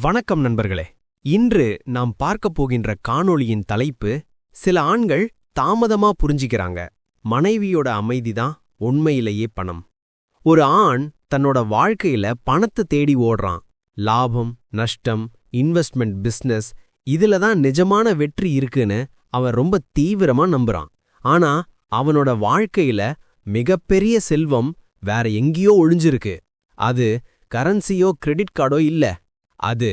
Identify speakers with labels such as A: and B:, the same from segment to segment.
A: வணக்கம் நண்பர்களே. இன்று நாம் பார்க்கப் போகின்ற காணொளியின் தலைப்பு சில ஆண்கள் தாமதமா புரிஞ்சிக்கிறாங்க. மனைவியோட அமைதிதான் உண்மையிலேயே பணம். ஒரு ஆண் தன்னோட வாழ்க்கையில பணத்தை தேடி ஓடுறான். லாபம் நஷ்டம் இன்வெஸ்ட்மெண்ட் பிசினஸ் இதுல தான் நிஜமான வெற்றி இருக்குன்னு அவன் ரொம்ப தீவிரமா நம்புறான். ஆனா அவனோட வாழ்க்கையில மிகப்பெரிய செல்வம் வேற எங்கேயோ ஒழிஞ்சிருக்கு அது கரன்சியோ கிரெடிட் கார்டோ இல்ல. அது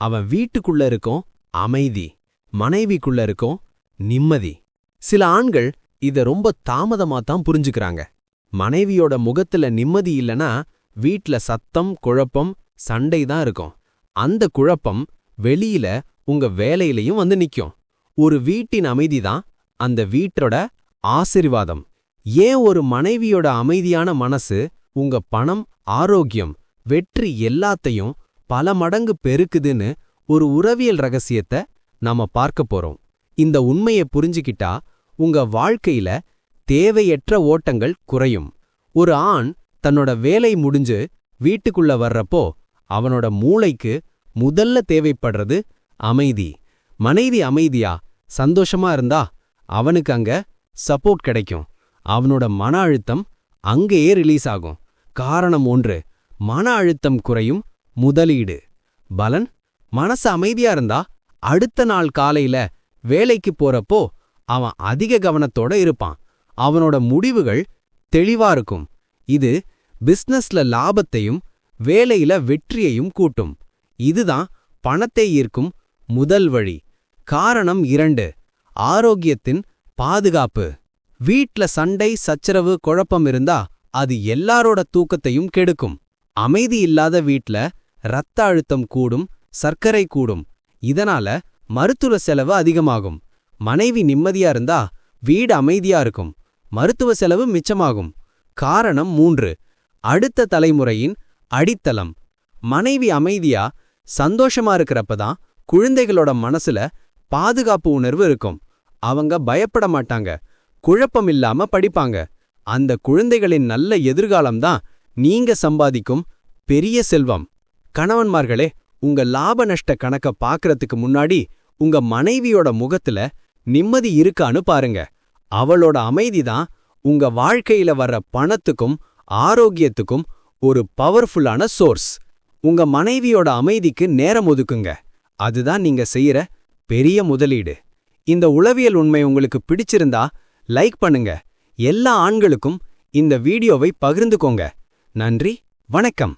A: அவன் வீட்டுக்குள்ள இருக்கும் அமைதி மனைவிக்குள்ள இருக்கும் நிம்மதி. சில ஆண்கள் இத ரொம்ப தாமதமா தான் புரிஞ்சுக்கிறாங்க. மனைவியோட முகத்துல நிம்மதி இல்லனா வீட்ல சத்தம் குழப்பம் சண்டை தான் இருக்கும். அந்த குழப்பம் வெளியில உங்க வேலையிலையும் வந்து நிக்கும். ஒரு வீட்டின் அமைதி தான் அந்த வீட்டோட ஆசிர்வாதம். ஏன் ஒரு மனைவியோட அமைதியான மனசு உங்க பணம் ஆரோக்கியம் வெற்றி எல்லாத்தையும் பல மடங்கு பெருக்குதுன்னு ஒரு உறவியல் ரகசியத்தை நாம பார்க்க போறோம். இந்த உண்மையை புரிஞ்சுக்கிட்டா உங்க வாழ்க்கையில தேவையற்ற ஓட்டங்கள் குறையும். ஒரு ஆண் தன்னோட வேலை முடிஞ்சு வீட்டுக்குள்ள வர்றப்போ அவனோட மூளைக்கு முதல்ல தேவைப்படுறது அமைதி. மனைவி அமைதியா சந்தோஷமா இருந்தா அவனுக்கு அங்க சப்போர்ட் கிடைக்கும். அவனோட மன அழுத்தம் அங்கேயே ரிலீஸ் ஆகும். காரணம் ஒன்று மன அழுத்தம் குறையும் முதலீடு. பலன் மனசு அமைதியா இருந்தா அடுத்த நாள் காலையில வேலைக்கு போறப்போ அவன் அதிக கவனத்தோட இருப்பான். அவனோட முடிவுகள் தெளிவா இருக்கும். இது பிசினஸ்ல லாபத்தையும் வேலையில வெற்றியையும் கூட்டும். இதுதான் பணத்தை ஈர்க்கும் முதல் வழி. காரணம் இரண்டு ஆரோக்கியத்தின் பாதுகாப்பு. வீட்ல சண்டை சச்சரவு குழப்பம் இருந்தா அது எல்லாரோட தூக்கத்தையும் கெடுக்கும். அமைதி இல்லாத வீட்ல இரத்த அழுத்தம் கூடும் சர்க்கரை கூடும். இதனால மருத்துவ செலவு அதிகமாகும். மனைவி நிம்மதியா இருந்தா வீடு அமைதியா இருக்கும். மருத்துவ செலவு மிச்சமாகும். காரணம் மூன்று. அடுத்த தலைமுறையின் அடித்தளம். மனைவி அமைதியா சந்தோஷமா இருக்கிறப்ப தான் குழந்தைகளோட மனசுல பாதுகாப்பு உணர்வு இருக்கும். அவங்க பயப்பட மாட்டாங்க. குழப்பம் இல்லாம படிப்பாங்க. அந்த குழந்தைகளின் நல்ல எதிர்காலம்தான் நீங்க சம்பாதிக்கும் பெரிய செல்வம். கணவன்மார்களே உங்க லாப நஷ்ட கணக்க பாக்குறதுக்கு முன்னாடி உங்க மனைவியோட முகத்துல நிம்மதி இருக்கான்னு பாருங்க. அவளோட அமைதிதான் உங்க வாழ்க்கையில வர்ற பணத்துக்கும் ஆரோக்கியத்துக்கும் ஒரு பவர்ஃபுல்லான சோர்ஸ் உங்க மனைவியோட அமைதிக்கு நேரம் ஒதுக்குங்க. அதுதான் நீங்க செய்யற பெரிய முதலீடு. இந்த உளவியல் உண்மை உங்களுக்கு பிடிச்சிருந்தா லைக் பண்ணுங்க. எல்லா ஆண்களுக்கும் இந்த வீடியோவை பகிர்ந்துக்கோங்க. நன்றி வணக்கம்.